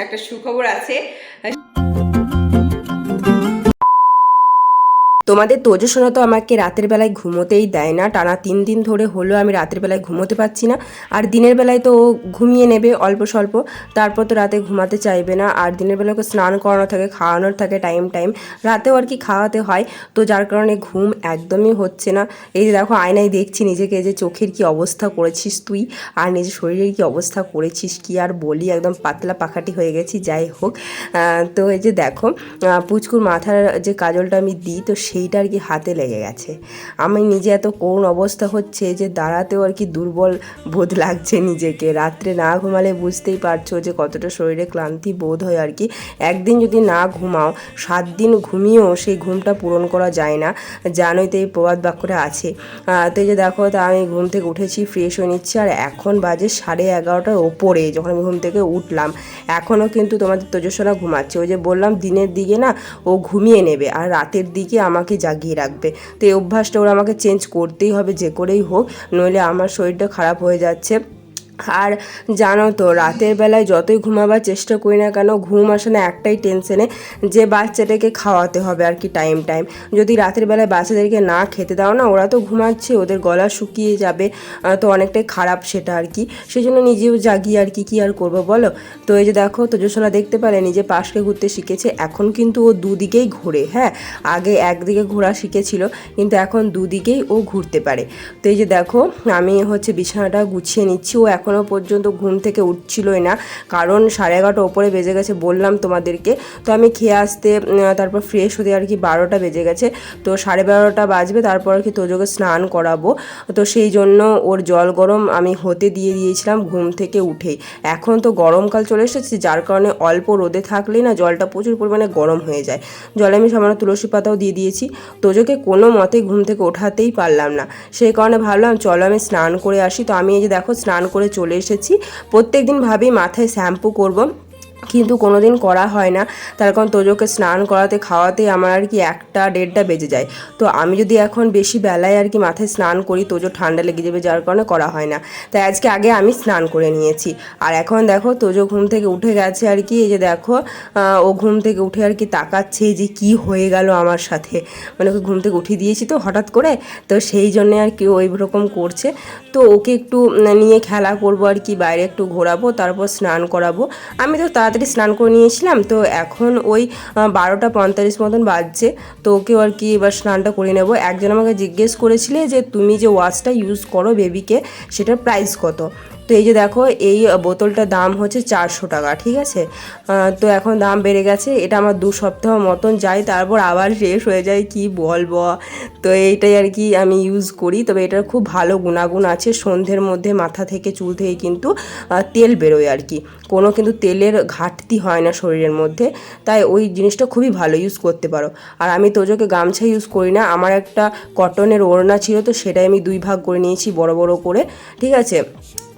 একটা সুখবর আছে তোমাদের তোজো সোনা তো আমাকে রাতের বেলায় ঘুমোতেই দেয় না। টানা তিন দিন ধরে হলো আমি রাতের বেলায় ঘুমোতে পারছি না। আর দিনের বেলায় তো ঘুমিয়ে নেবে অল্প স্বল্প। তারপর তো রাতে ঘুমাতে চাইবে না। আর দিনের বেলা ওকে স্নান করানো থাকে, খাওয়ানোর থাকে টাইম টাইম রাতেও আর কি খাওয়াতে হয়। তো যার কারণে ঘুম একদমই হচ্ছে না। এই যে দেখো, আয়নায় দেখছি নিজেকে যে চোখের কি অবস্থা করেছিস তুই? আর নিজের শরীরের কি অবস্থা করেছিস কি আর বলি? একদম পাতলা পাখাটি হয়ে গেছি, যাই হোক। তো এই যে দেখো পুচকুর মাথার যে কাজলটা আমি দিই, তো সেইটা আর কি হাতে লেগে গেছে? আমি নিজে এত করুণ অবস্থা হচ্ছে যে দাঁড়াতেও আর কি দুর্বল বোধ লাগছে নিজেকে। রাত্রে না ঘুমালে বুঝতেই পারছ যে কতটা শরীরে ক্লান্তি বোধ হয় আর কি। একদিন যদি না ঘুমাও, সাত দিন ঘুমিয়েও সেই ঘুমটা পূরণ করা যায় না। জানোই তো এই প্রবাদ বাক্যটা আছে। তো যে দেখো, তা আমি ঘুম থেকে উঠেছি ফ্রেশ হয়ে নিচ্ছি আর এখন বাজে সাড়ে এগারোটার ওপরে যখন আমি ঘুম থেকে উঠলাম। এখনও কিন্তু তোমাদের তেজস্বরা ঘুমাচ্ছে। ওই যে বললাম দিনের দিকে না ও ঘুমিয়ে নেবে। আর রাতের দিকে আমাকে জাগিয়ে রাখবে। তো এই অভ্যাসটা ওরা আমাকে চেঞ্জ করতেই হবে, যে করেই হোক, নইলে আমার শরীরটা খারাপ হয়ে যাচ্ছে। আর জানো তো, রাতের বেলায় যতই ঘুমাবার চেষ্টা করি না কেন, ঘুম আসে না একটাই টেনশনে যে বাচ্চাটাকে খাওয়াতে হবে আর কি টাইম টাইম যদি রাতের বেলায় বাচ্চাদেরকে না খেতে দাও না, ওরা তো ঘুমাচ্ছে, ওদের গলা শুকিয়ে যাবে তো অনেকটাই খারাপ সেটা আর কি। সেই জন্য নিজেও জাগি আর কি, কী আর করব বলো? তো এই যে দেখো, তোজসোনা দেখতে পারে নিজে পাশকে ঘুরতে শিখেছে, এখন কিন্তু ও দুদিকেই ঘোরে হ্যাঁ? আগে একদিকে ঘোরা শিখেছিল, কিন্তু এখন দুদিকেই ও ঘুরতে পারে। তো এই যে দেখো, আমি হচ্ছে বিছানাটা গুছিয়ে নিচ্ছি, ও এখনও পর্যন্ত ঘুম থেকে উঠছিলই না। কারণ সাড়ে এগারোটা ওপরে বেজে গেছে বললাম তোমাদেরকে। তো আমি খেয়ে আসতে তারপর ফ্রেশ হতে আর কি বারোটা বেজে গেছে। তো সাড়ে বারোটা বাজবে, তারপর আর কি তোজোকে স্নান করাবো। তো সেই জন্য ওর জল গরম আমি হতে দিয়ে দিয়েছিলাম ঘুম থেকে উঠেই এখন তো গরমকাল চলে এসেছে, যার কারণে অল্প রোদে থাকলেই না জলটা প্রচুর পরিমাণে গরম হয়ে যায়। জলে আমি সামান্য তুলসী পাতাও দিয়ে দিয়েছি। তোজোকে কোনো মতে ঘুম থেকে ওঠাতেই পারলাম না। সেই কারণে ভাবলাম, চলো আমি স্নান করে আসি। তো আমি এই যে দেখো, স্নান করে চলে এসেছি। প্রত্যেকদিন ভাবি মাথায় শ্যাম্পু করব। কিন্তু কোনো দিন করা হয় না। তার কারণ তোজোকে স্নান করাতে, খাওয়াতে আমার আর কি একটা দেড়টা বেজে যায়। তো আমি যদি এখন বেশি বেলায় আর কি মাথায় স্নান করি তোজো ঠান্ডা লেগে যাবে, যার কারণে করা হয় না। তাই আজকে আগে আমি স্নান করে নিয়েছি। আর এখন দেখো তোজো ঘুম থেকে উঠে গেছে আর কি, এই যে দেখো ও ঘুম থেকে উঠে আর কি তাকাচ্ছে যে কি হয়ে গেল আমার সাথে। মানে ওকে ঘুম থেকে উঠিয়ে দিয়েছি তো হঠাৎ করে, তো সেই জন্যে আর কি ওই রকম করছে। তো ওকে একটু নিয়ে খেলা করব আর কি, বাইরে একটু ঘোরাবো, তারপর স্নান করাবো। আমি তো তাড়াতাড়ি স্নান করে নিয়েছিলাম, তো এখন ওই বারোটা পঁয়তাল্লিশ মতন বাজছে, তো ওকেও আর কি এবার স্নানটা করে নেব। একজন আমাকে জিজ্ঞেস করেছিলে যে, তুমি যে ওয়াশটা ইউজ করো বেবিকে সেটার প্রাইস কত? তো এই যে দেখো, এই বোতলটার দাম হচ্ছে চারশো টাকা, ঠিক আছে? তো এখন দাম বেড়ে গেছে, এটা আমার দু সপ্তাহ মতন যায় তারপর আবার শেষ হয়ে যায়, কি বলব? তো এইটাই আর কি আমি ইউজ করি, তবে এটার খুব ভালো গুণাগুণ আছে সন্ধ্যের মধ্যে মাথা থেকে চুল থেকে কিন্তু তেল বেরোয় আর কি। কোনো কিন্তু তেলের ঘাটতি হয় না শরীরের মধ্যে, তাই ওই জিনিসটা খুবই ভালো ইউজ করতে পারো। আর আমি তোজোকে গামছা ইউজ করি না, আমার একটা কটনের ওড়না ছিল, তো সেটাই আমি দুই ভাগ করে নিয়েছি, বড় বড় করে, ঠিক আছে?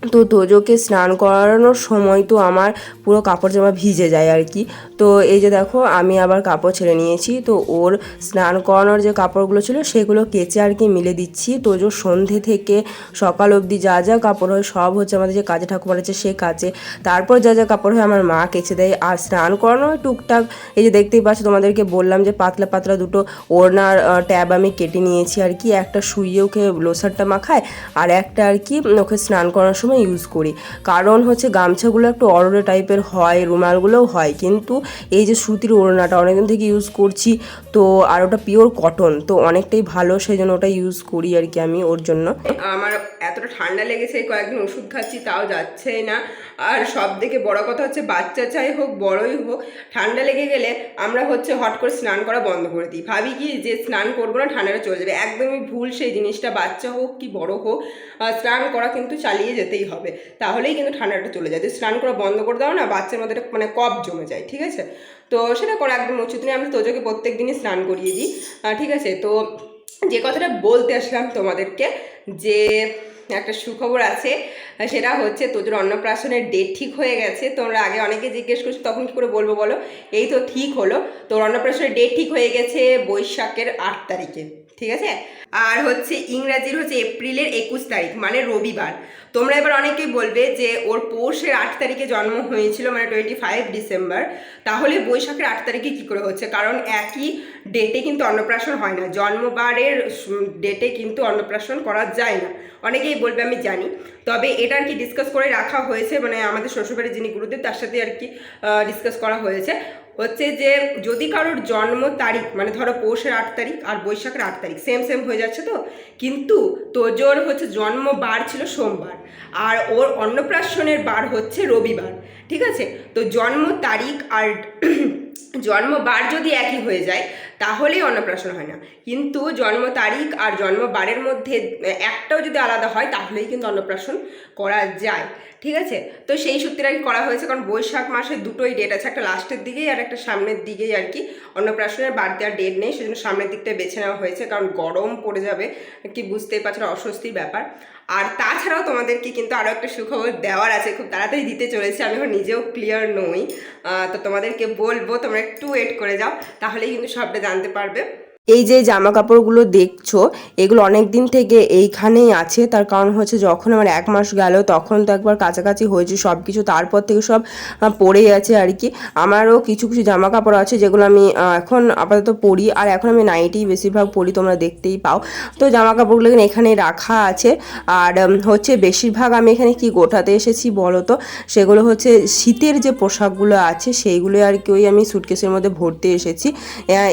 তো তোজোকে স্নান করানোর সময় তো আমার পুরো কাপড় জামা ভিজে যায় আর কি। তো এই যে দেখো, আমি আবার কাপড় ছেড়ে নিয়েছি। তো ওর স্নান করানোর যে কাপড়গুলো ছিল, সেগুলো কেচে আর কি মিলে দিচ্ছি। তোজো সন্ধে থেকে সকাল অবধি যা যা কাপড় হয়, সব হচ্ছে আমাদের যে কাজে ঠাকুর আছে সে কাজে। তারপর যা যা কাপড় হয়, আমার মা কেচে দেয়। আর স্নান করানো টুকটাক। এই যে দেখতেই পাচ্ছ, তোমাদেরকে বললাম যে পাতলা পাতলা দুটো ওড়নার ট্যাব আমি কেটে নিয়েছি আর কি। একটা শুইয়ে ওকে লোসারটা মাখায়, আর একটা আর কি ওকে স্নান করার সময় ইউজ করি। কারণ হচ্ছে গামছাগুলো একটু অরড়ে টাইপের হয়, রুমালগুলোও হয়। কিন্তু এই যে সুতির ওড়নাটা অনেকদিন থেকে ইউজ করছি, তো আর ওটা পিওর কটন তো অনেকটাই ভালো সেই জন্য ওটা ইউজ করি আর কি আমি ওর জন্য। আমার এতটা ঠান্ডা লেগেছে, কয়েকদিন ওষুধ খাচ্ছি, তাও যাচ্ছেই না। আর সব থেকে বড় কথা হচ্ছে বাচ্চা চাই হোক, বড়ই হোক, ঠান্ডা লেগে গেলে আমরা হচ্ছে হট করে স্নান করা বন্ধ করে দিই। ভাবি কি যে স্নান করব না, ঠান্ডাটা চলে যাবে। একদমই ভুল সেই জিনিসটা, বাচ্চা হোক কি বড় হোক স্নান করা কিন্তু চালিয়ে যেতেই হবে। তাহলেই কিন্তু ঠান্ডাটা চলে যায়। যদি স্নান করা বন্ধ করে দাও না, বাচ্চার মধ্যে মানে কফ জমে যায়, ঠিক আছে? তো সেটা করা, একদম উচিত নয়। আমি তোজোকে প্রত্যেক দিনই স্নান করিয়ে দিই ঠিক আছে? তো যে কথাটা বলতে আসলাম তোমাদেরকে, যে একটা সুখবর আছে, সেটা হচ্ছে তোদের অন্নপ্রাশনের ডেট ঠিক হয়ে গেছে। তোমরা আগে অনেকে জিজ্ঞেস করছ, তখন কী করে বলব বলো? এই তো ঠিক হলো। তোর অন্নপ্রাশনের ডেট ঠিক হয়ে গেছে বৈশাখের আট তারিখে। ঠিক আছে? আর হচ্ছে ইংরাজির হচ্ছে এপ্রিলের একুশ তারিখ মানে রবিবার। তোমরা এবার অনেকেই বলবে যে ওর পৌষের আট তারিখে জন্ম হয়েছিল মানে টোয়েন্টি ফাইভ ডিসেম্বর তাহলে বৈশাখের আট তারিখে কী করে হচ্ছে? কারণ একই ডেটে কিন্তু অন্নপ্রাশন হয় না। জন্মবারের ডেটে কিন্তু অন্নপ্রাশন করা যায় না। অনেকেই বলবে, আমি জানি। তবে এটা আর কি ডিসকাস করে রাখা হয়েছে মানে আমাদের শ্বশুরবাড়ির যিনি গুরুদেব, তার সাথে আর কি ডিসকাস করা হয়েছে। হচ্ছে যে যদি কারোর জন্ম তারিখ মানে ধরো পৌষের আট তারিখ আর বৈশাখের আট তারিখ সেম সেম হয়ে যাচ্ছে তো? কিন্তু তোজোর হচ্ছে জন্ম বার ছিল সোমবার আর ওর অন্নপ্রাশনের বার হচ্ছে রবিবার, ঠিক আছে? তো জন্ম তারিখ আর জন্মবার যদি একই হয়ে যায় তাহলেই অন্নপ্রাশন হয় না। কিন্তু জন্ম তারিখ আর জন্ম বারের মধ্যে একটাও যদি আলাদা হয়, তাহলেই কিন্তু অন্নপ্রাশন করা যায়। ঠিক আছে? তো সেই সূত্রে আর কি করা হয়েছে, কারণ বৈশাখ মাসে দুটোই ডেট আছে, একটা লাস্টের দিকেই আর একটা সামনের দিকেই আর কি অন্নপ্রাশনের বার দেওয়ার ডেট নেই, সেজন্য সামনের দিকটা বেছে নেওয়া হয়েছে, কারণ গরম পড়ে যাবে কি বুঝতেই পারছ অস্বস্তির ব্যাপার। আর তাছাড়াও তোমাদেরকে কিন্তু আরও একটা সুখবর দেওয়ার আছে, খুব তাড়াতাড়ি দিতে চলেছে, আমি এখন নিজেও ক্লিয়ার নই। তো তোমাদেরকে বলব, তোমরা একটু ওয়েট করে যাও, তাহলেই কিন্তু সবটা জানতে পারবে। এই যে জামা কাপড়গুলো দেখছ, এগুলো অনেক দিন থেকে এইখানেই আছে। তার কারণ হচ্ছে যখন আমার এক মাস গেল, তখন তো একবার কাছাকাছি হয়েছে সব কিছু তারপর থেকে সব পড়ে আছে আর কি। আমারও কিছু কিছু জামা কাপড় আছে যেগুলো আমি এখন আপাতত পরি। আর এখন আমি নাইটি বেশিরভাগ পরি, তোমরা দেখতেই পাও। তো জামা কাপড়গুলো এখানে- রাখা আছে। আর হচ্ছে বেশিরভাগ আমি এখানে কি গোটাতে এসেছি বলো তো? সেগুলো হচ্ছে শীতের যে পোশাকগুলো আছে সেইগুলো আর কি ওই আমি সুটকেসের মধ্যে ভরতে এসেছি।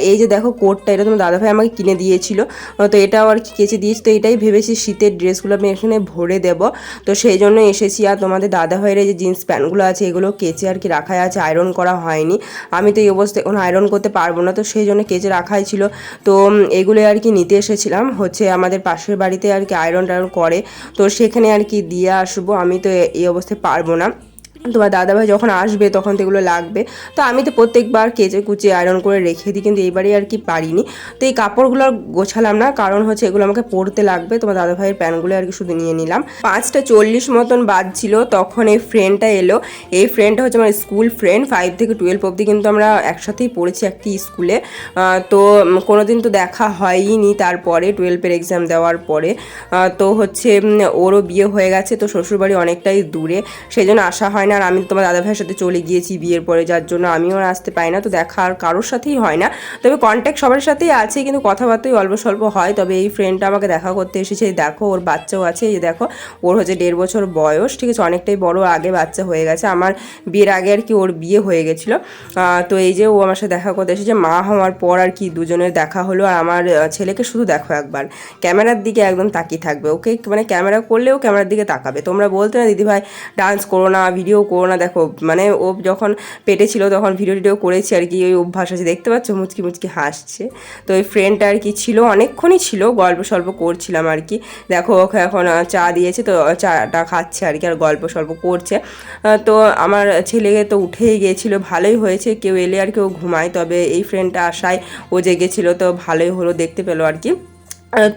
এই যে দেখো কোটটা এটা দাদাভাই আমাকে কিনে দিয়েছিল। তো এটাও আর কি কেচে দিয়েছি। তো এটাই ভেবেছি শীতের ড্রেসগুলো আমি এখানে ভরে দেব। তো সেই জন্য এসেছি। আর তোমাদের দাদাভাইয়ের যে জিন্স প্যান্টগুলো আছে, এগুলো কেচে আর কি রাখাই আছে। আয়রন করা হয়নি। আমি তো এই অবস্থায় এখন আয়রন করতে পারব না। তো সেই জন্য কেচে রাখাই ছিল। তো এগুলো আর কি নিতে এসেছিলাম। হচ্ছে আমাদের পাশের বাড়িতে আর কি আয়রন টায়রন করে। তো সেখানে আর কি দিয়ে আসব। আমি তো এই অবস্থায় পারব না। তোমার দাদাভাই যখন আসবে, তখন তো এগুলো লাগবে। তো আমি তো প্রত্যেকবার কেচে কুচে আয়রন করে রেখে দিই, কিন্তু এইবারে আর কি পারিনি। তো এই কাপড়গুলো আর গোছালাম না, কারণ হচ্ছে এগুলো আমাকে পরতে লাগবে। তোমার দাদাভাইয়ের প্যান্টগুলো আর কি শুধু নিয়ে নিলাম। পাঁচটা চল্লিশ মতন বাজছিল তখন এই ফ্রেন্ডটা এলো। এই ফ্রেন্ডটা হচ্ছে আমার স্কুল ফ্রেন্ড ফাইভ থেকে টুয়েলভ অবধি কিন্তু আমরা একসাথেই পড়েছি একটি স্কুলে তো কোনো দিন তো দেখা হয়নি তারপরে টুয়েলভের এক্সাম দেওয়ার পরে। তো হচ্ছে ওরও বিয়ে হয়ে গেছে, তো শ্বশুরবাড়ি অনেকটাই দূরে। সেই জন্য আসা হয় না। আর আমি তোমার দাদা ভাইয়ের সাথে চলে গিয়েছি বিয়ের পরে, যার জন্য আমিও আর আসতে পাই না। তো দেখা আর কারোর সাথেই হয় না। তবে কন্ট্যাক্ট সবার সাথেই আছে, কিন্তু কথাবার্তাই অল্প স্বল্প হয়। তবে এই ফ্রেন্ডটা আমাকে দেখা করতে এসেছে। দেখো, ওর বাচ্চাও আছে। এই দেখো, ওর হচ্ছে দেড় বছর বয়স। ঠিক আছে, অনেকটাই বড়, আগে বাচ্চা হয়ে গেছে। আমার বিয়ের আগে আর কি ওর বিয়ে হয়ে গেছিল। তো এই যে ও আমার সাথে দেখা করতে এসেছে। মা হওয়ার পর আর কি দুজনের দেখা হলো। আর আমার ছেলেকে শুধু দেখো একবার। ক্যামেরার দিকে একদম তাকিয়ে থাকবে। ওকে মানে ক্যামেরা করলেও ক্যামেরার দিকে তাকাবে। তোমরা বলতে না দিদি ভাই ডান্স করো না ভিডিও করো না, দেখো। মানে ও যখন পেটে ছিল তখন ভিডিও টিডিও করেছি আর কি ওই অভ্যাস আছে। দেখতে পাচ্ছ, মুচকি মুচকি হাসছে। তো ওই ফ্রেন্ডটা আর কি ছিল, অনেকক্ষণই ছিল, গল্প সল্প করছিলাম আর কি। দেখো, ওকে এখন চা দিয়েছে, তো চাটা খাচ্ছে আর কি, আর গল্প সল্প করছে। তো আমার ছেলেকে তো উঠেই গিয়েছিল ভালোই হয়েছে। কেউ এলে আর কেউ ঘুমায়, তবে এই ফ্রেন্ডটা আসায় ও জেগেছিল, তো ভালোই হলো, দেখতে পেল আর কি।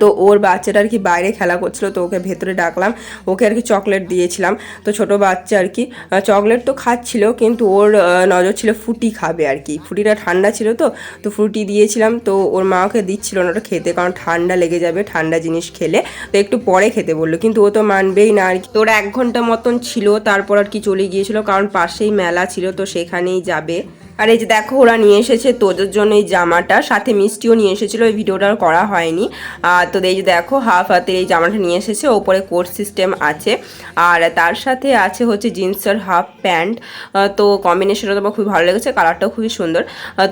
তো ওর বাচ্চাটা আর কি বাইরে খেলা করছিল, তো ওকে ভেতরে ডাকলাম, ওকে আর কি চকলেট দিয়েছিলাম। তো ছোট বাচ্চা আর কি চকলেট তো খাচ্ছিল, কিন্তু ওর নজর ছিল ফুটি খাবে আর কি। ফুটিটা ঠান্ডা ছিল তো তো ফ্রুটি দিয়েছিলাম, তো ওর মা ওকে দিচ্ছিল না ওটা খেতে, কারণ ঠান্ডা লেগে যাবে, ঠান্ডা জিনিস খেলে। তো একটু পরে খেতে বলল, কিন্তু ও তো মানবেই না আর কি। তো ওরা এক ঘণ্টা মতন ছিল, তারপর আর কি চলে গিয়েছিল, কারণ পাশেই মেলা ছিল, তো সেখানেই যাবে। আর এই যে দেখো, ওরা নিয়ে এসেছে তোদের জন্য এই জামাটা, সাথে মিষ্টিও নিয়ে এসেছিল ওই ভিডিওটা করা হয়নি। আর তো এই যে দেখো হাফ হাতের এই জামাটা নিয়ে এসেছে, ওপরে কোট সিস্টেম আছে। আর তার সাথে আছে হচ্ছে জিন্সের হাফ প্যান্ট। তো কম্বিনেশনটা তোমার খুবই ভালো লেগেছে কালারটাও খুবই সুন্দর।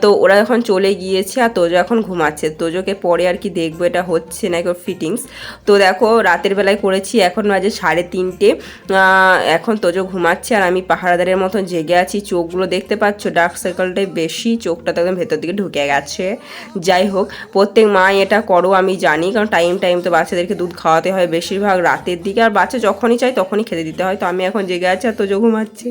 তো ওরা এখন চলে গিয়েছে আর তোজো এখন ঘুমাচ্ছে। তোজোকে পরে আর কি দেখব, এটা হচ্ছে নাকি ওর ফিটিংস তো দেখো, রাতের বেলায় করেছি, এখন বাজে সাড়ে তিনটে। এখন তোজো ঘুমাচ্ছে আর আমি পাহারাদারের মতন জেগে আছি। চোখগুলো দেখতে পাচ্ছ ডার্ক সার্কেলটাই বেশি চোখটা তো একদম ভেতর দিকে ঢুকে গেছে। যাই হোক, প্রত্যেক মা এটা করো, আমি জানি, কারণ টাইম টাইম তো বাচ্চাদেরকে দুধ খাওয়াতে হয় বেশিরভাগ রাতের দিকে, আর বাচ্চা যখনই চাই তখনই খেতে দিতে হয়। তো আমি এখন জেগে আছি আর তো ঘুমাচ্ছে।